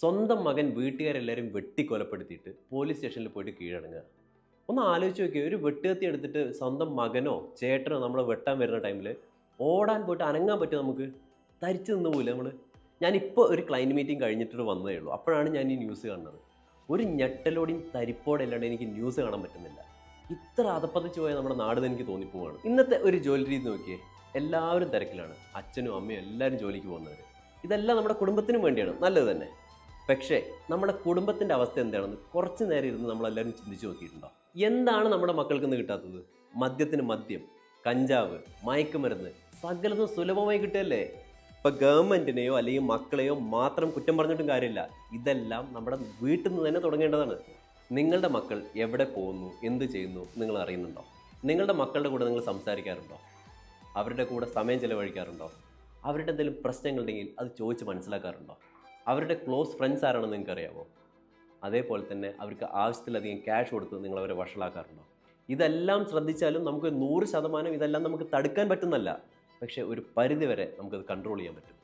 സ്വന്തം മകൻ വീട്ടുകാരെല്ലാവരും വെട്ടിക്കൊലപ്പെടുത്തിയിട്ട് പോലീസ് സ്റ്റേഷനിൽ പോയിട്ട് കീഴടങ്ങുക. ഒന്ന് ആലോചിച്ച് നോക്കിയാൽ ഒരു വെട്ടുകത്തി എടുത്തിട്ട് സ്വന്തം മകനോ ചേട്ടനോ നമ്മളെ വെട്ടാൻ വരുന്ന ടൈമിൽ ഓടാൻ പോയിട്ട് അനങ്ങാൻ പറ്റുമോ നമുക്ക്? തരിച്ചു നിന്ന് പോയില്ല നമ്മൾ ഞാനിപ്പോൾ ഒരു ക്ലൈന്റ് മീറ്റിംഗ് കഴിഞ്ഞിട്ട് വന്നതേ ഉള്ളൂ. അപ്പോഴാണ് ഞാൻ ഈ ന്യൂസ് കാണുന്നത് ഒരു ഞെട്ടലോടെയും തരിപ്പോടെ അല്ലാണ്ട് എനിക്ക് ന്യൂസ് കാണാൻ പറ്റുന്നില്ല. ഇത്ര അതപ്പതിച്ച് പോയ നമ്മുടെ നാട് എനിക്ക് തോന്നിപ്പോവാണ്. ഇന്നത്തെ ഒരു ജോലി രീതി നോക്കിയേ എല്ലാവരും തിരക്കിലാണ്. അച്ഛനും അമ്മയും എല്ലാവരും ജോലിക്ക് പോകുന്നവർ ഇതെല്ലാം നമ്മുടെ കുടുംബത്തിനും വേണ്ടിയാണ്. നല്ലത് തന്നെ. പക്ഷേ നമ്മുടെ കുടുംബത്തിന്റെ അവസ്ഥ എന്താണെന്ന് കുറച്ച് നേരം ഇരുന്ന് നമ്മളെല്ലാവരും ചിന്തിച്ച് നോക്കിയിട്ടുണ്ടോ? എന്താണ് നമ്മുടെ മക്കൾക്ക് ഇന്ന് കിട്ടാത്തത്? മദ്യത്തിന് മദ്യം കഞ്ചാവ് മയക്കുമരുന്ന് സകലതും സുലഭമായി കിട്ടുകയല്ലേ? ഇപ്പം ഗവൺമെന്റിനെയോ അല്ലെങ്കിൽ മക്കളെയോ മാത്രം കുറ്റം പറഞ്ഞിട്ടും കാര്യമില്ല. ഇതെല്ലാം നമ്മുടെ വീട്ടിൽ നിന്ന് തന്നെ തുടങ്ങേണ്ടതാണ്. നിങ്ങളുടെ മക്കൾ എവിടെ പോകുന്നു? എന്ത് ചെയ്യുന്നു? നിങ്ങൾ അറിയുന്നുണ്ടോ? നിങ്ങളുടെ മക്കളുടെ കൂടെ നിങ്ങൾ സംസാരിക്കാറുണ്ടോ? അവരുടെ കൂടെ സമയം ചിലവഴിക്കാറുണ്ടോ? അവരുടെ എന്തെങ്കിലും പ്രശ്നങ്ങളുണ്ടെങ്കിൽ അത് ചോദിച്ച് മനസ്സിലാക്കാറുണ്ടോ? അവരുടെ ക്ലോസ് ഫ്രണ്ട്സ് ആരാണെന്ന് നിങ്ങൾക്ക് അറിയാമോ അതേപോലെ തന്നെ അവർക്ക് ആവശ്യത്തിലധികം ക്യാഷ് കൊടുത്ത് നിങ്ങൾ അവരെ വഷളാക്കാറുണ്ടോ? ഇതെല്ലാം ശ്രദ്ധിച്ചാലും നമുക്ക് നൂറ് ശതമാനം ഇതെല്ലാം നമുക്ക് തടുക്കാൻ പറ്റുന്നല്ല. പക്ഷേ ഒരു പരിധിവരെ നമുക്കത് കൺട്രോൾ ചെയ്യാൻ പറ്റും.